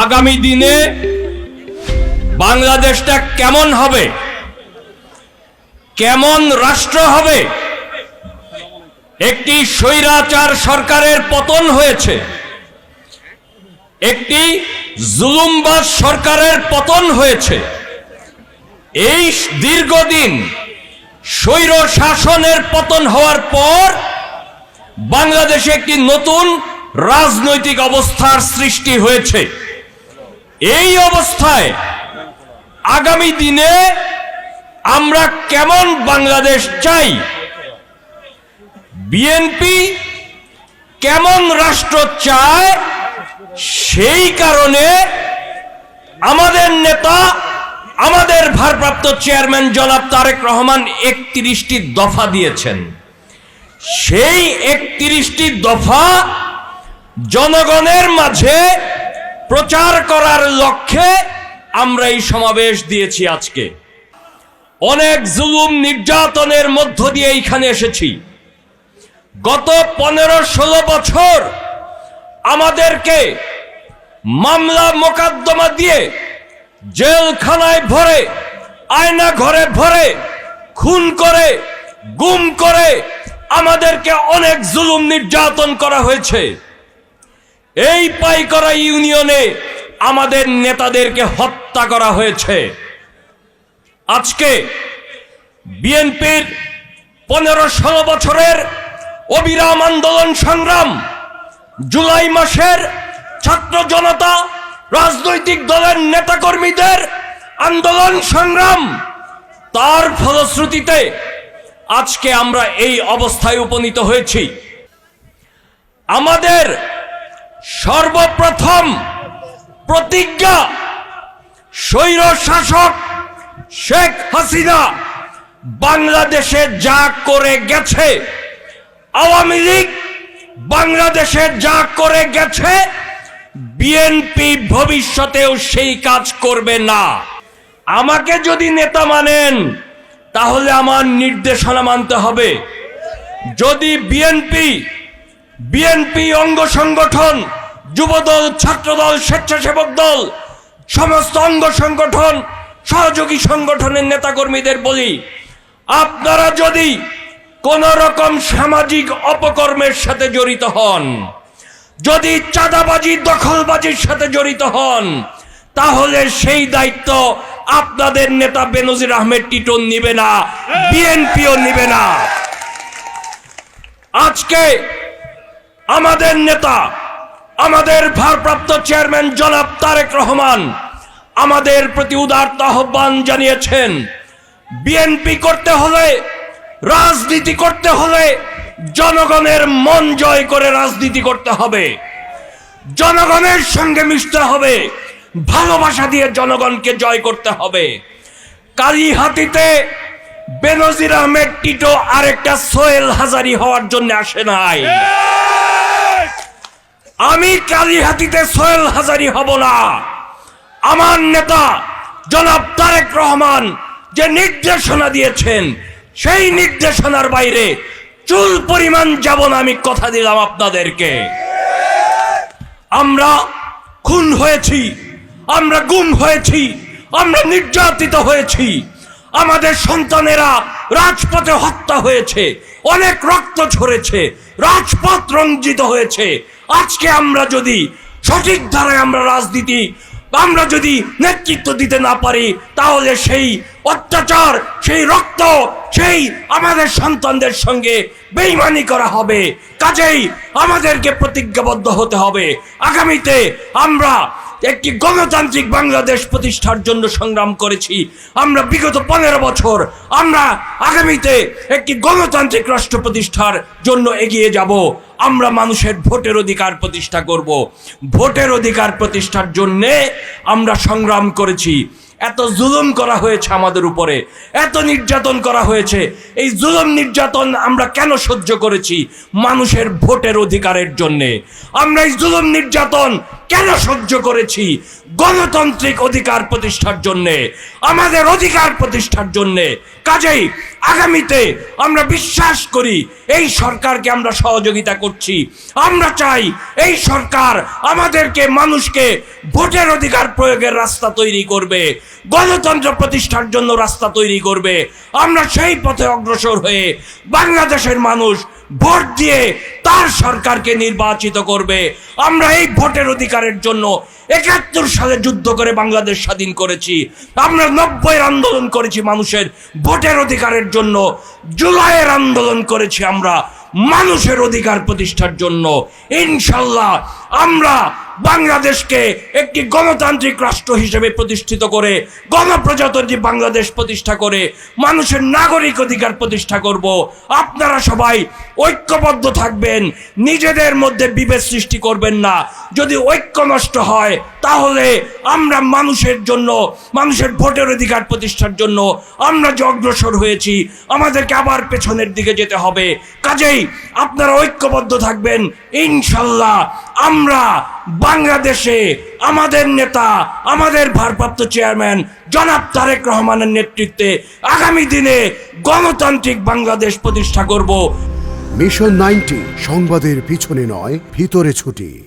আগামী দিনে বাংলাদেশটা কেমন হবে? কেমন রাষ্ট্র হবে? একটি স্বৈরাচার সরকারের পতন হয়েছে। একটি জুলুমবাজ সরকারের পতন হয়েছে। এই দীর্ঘদিন স্বৈর শাসনের পতন হওয়ার পর বাংলাদেশে একটি নতুন রাজনৈতিক অবস্থার সৃষ্টি হয়েছে। এই অবস্থায় আগামী দিনে আমরা কেমন বাংলাদেশ চাই? বিএনপি কেমন রাষ্ট্র চায়? সেই কারণে আমাদের নেতা, আমাদের ভারপ্রাপ্ত চেয়ারম্যান জনাব তারেক রহমান একত্রিশটি দফা দিয়েছেন। সেই একত্রিশটি দফা জনগণের মাঝে প্রচার করার লক্ষ্যে আমরা এই সমাবেশ দিয়েছি আজকে। অনেক জুলুম নির্যাতনের মধ্য দিয়ে এইখানে এসেছি। গত পনেরো ষোলো বছর আমাদেরকে মামলা মোকদ্দমা দিয়ে জেলখানায় ভরে আয়না ঘরে ভরে, খুন করে, গুম করে আমাদেরকে অনেক জুলুম নির্যাতন করা হয়েছে। এই পাইকরা ইউনিয়নে আমাদের নেতাদেরকে হত্যা করা হয়েছে। আজকে বিএনপির পনেরো ষোলো বছরের অবিরাম আন্দোলন সংগ্রাম জুলাই মাসের ছাত্র জনতা রাজনৈতিক দলের নেতাকর্মীদের আন্দোলন সংগ্রাম, তার ফলশ্রুতিতে আজকে আমরা এই অবস্থায় উপনীত হয়েছি। আমাদের সর্বপ্রথম প্রতিজ্ঞা স্বৈর শাসক শেখ হাসিনা বাংলাদেশে যা করে গেছে, আওয়ামী লীগ বাংলাদেশে যা করে গেছে, বিএনপি ভবিষ্যতেও সেই কাজ করবে না। আমাকে যদি নেতা মানেন, তাহলে আমার নির্দেশনা মানতে হবে। যদি বিএনপি বিএনপি অঙ্গ সংগঠন, যুবদল, ছাত্রদল, স্বেচ্ছাসেবক দল, সমস্ত অঙ্গ সংগঠন, সহযোগী সংগঠনের নেতাকর্মীদের বলি, আপনারা যদি কোন রকম সামাজিক অপকর্মের সাথে জড়িত হন, যদি চাঁদাবাজি, দখলবাজির সাথে জড়িত হন, তাহলে সেই দায়িত্ব আপনাদের নেতা বেনজির আহমেদ টিটন নিবে না বিএনপিও নিবে না। আজকে আমাদের নেতা, আমাদের ভারপ্রাপ্ত চেয়ারম্যান জনাব তারেক রহমান আমাদের প্রতি উদারত আহ্বান জানিয়েছেন। বিএনপি করতে হলে, রাজনীতি করতে হলে জনগণের মন জয় করে রাজনীতি করতে হবে। জনগণের সঙ্গে মিশতে হবে, ভালোবাসা দিয়ে জনগণকে জয় করতে হবে। কালীহাতিতে বেনজির আহমেদ, টিটো আরেকটা সোহেল হাজারি হওয়ার জন্য আসে নাই। আমি কালীহাতিতে সোহেল হাজারি হব না। আমার নেতা জনাব তারেক রহমান যে নির্দেশনা দিয়েছেন, সেই নির্দেশনার বাইরে চুল পরিমাণ যাব না আমি কথা দিলাম আপনাদেরকে। আমরা খুন হয়েছি, আমরা গুম হয়েছি, আমরা নির্যাতিত হয়েছি। আমাদের সন্তানেরা রাজপথে হত্যা হয়েছে, অনেক রক্ত ঝরেছে, রাজপথ রঞ্জিত হয়েছে। আজকে আমরা যদি সঠিক ধারায় আমরা রাজনীতি আমরা যদি নেতৃত্ব দিতে না পারি, তাহলে সেই অত্যাচার, সেই রক্ত, সেই আমাদের সন্তানদের সঙ্গে বেইমানি করা হবে। কাজেই আমাদেরকে প্রতিজ্ঞাবদ্ধ হতে হবে। আগামীতে আমরা একটি গণতান্ত্রিক বাংলাদেশ প্রতিষ্ঠার জন্য সংগ্রাম করেছি। আমরা বিগত পনেরো বছর আমরা আগামীতে একটি গণতান্ত্রিক রাষ্ট্র প্রতিষ্ঠার জন্য এগিয়ে যাব। আমরা মানুষের ভোটের অধিকার প্রতিষ্ঠা করব। ভোটের অধিকার প্রতিষ্ঠার জন্যে আমরা সংগ্রাম করেছি। এত জুলুম করা হয়েছে আমাদের উপরে, এত নির্যাতন করা হয়েছে। এই জুলুম নির্যাতন আমরা কেন সহ্য করেছি? মানুষের ভোটের অধিকারের জন্যে। আমরা এই জুলুম নির্যাতন কেন সহ্য করেছি? গণতান্ত্রিক অধিকার প্রতিষ্ঠার জন্যে, আমাদের অধিকার প্রতিষ্ঠার জন্যে। কাজেই আগামীতে আমরা বিশ্বাস করি, এই সরকারকে আমরা সহযোগিতা করছি। আমরা চাই এই সরকার আমাদেরকে, মানুষকে ভোটের অধিকার প্রয়োগের রাস্তা তৈরি করবে। গণতন্ত্র প্রতিষ্ঠার জন্য রাস্তা তৈরি করবে। আমরা সেই পথে অগ্রসর হয়ে বাংলাদেশের মানুষ ভোট দিয়ে তার সরকারকে নির্বাচিত করবে। আমরা এই ভোটের অধিকারের জন্য একাত্তর সালে যুদ্ধ করে বাংলাদেশ স্বাধীন করেছি। আমরা নব্বইয়ের আন্দোলন করেছি মানুষের ভোটের অধিকারের জন্য। জুলাইয়ের আন্দোলন করেছি আমরা মানুষের অধিকার প্রতিষ্ঠার জন্য। ইনশাল্লাহ আমরা বাংলাদেশকে একটি গণতান্ত্রিক রাষ্ট্র হিসেবে প্রতিষ্ঠিত করে, গণপ্রজাতন্ত্রী বাংলাদেশ প্রতিষ্ঠা করে, মানুষের নাগরিক অধিকার প্রতিষ্ঠা করব। আপনারা সবাই ঐক্যবদ্ধ থাকবেন, নিজেদের মধ্যে বিভেদ সৃষ্টি করবেন না। যদি ঐক্য নষ্ট হয়, তাহলে আমরা মানুষের জন্য, মানুষের ভোটের অধিকার প্রতিষ্ঠার জন্য আমরা যে অগ্রসর হয়েছি, আমাদেরকে আবার পেছনের দিকে যেতে হবে। কাজেই আপনারা ঐক্যবদ্ধ থাকবেন। ইনশাল্লাহ আমরা বাংলাদেশে আমাদের নেতা, আমাদের ভারপ্রাপ্ত চেয়ারম্যান জনাব তারেক রহমানের নেতৃত্বে আগামী দিনে গণতান্ত্রিক বাংলাদেশ প্রতিষ্ঠা করব। মিশন নাইনটি সংবাদের পিছনে নয়, ভিতরে ছুটি।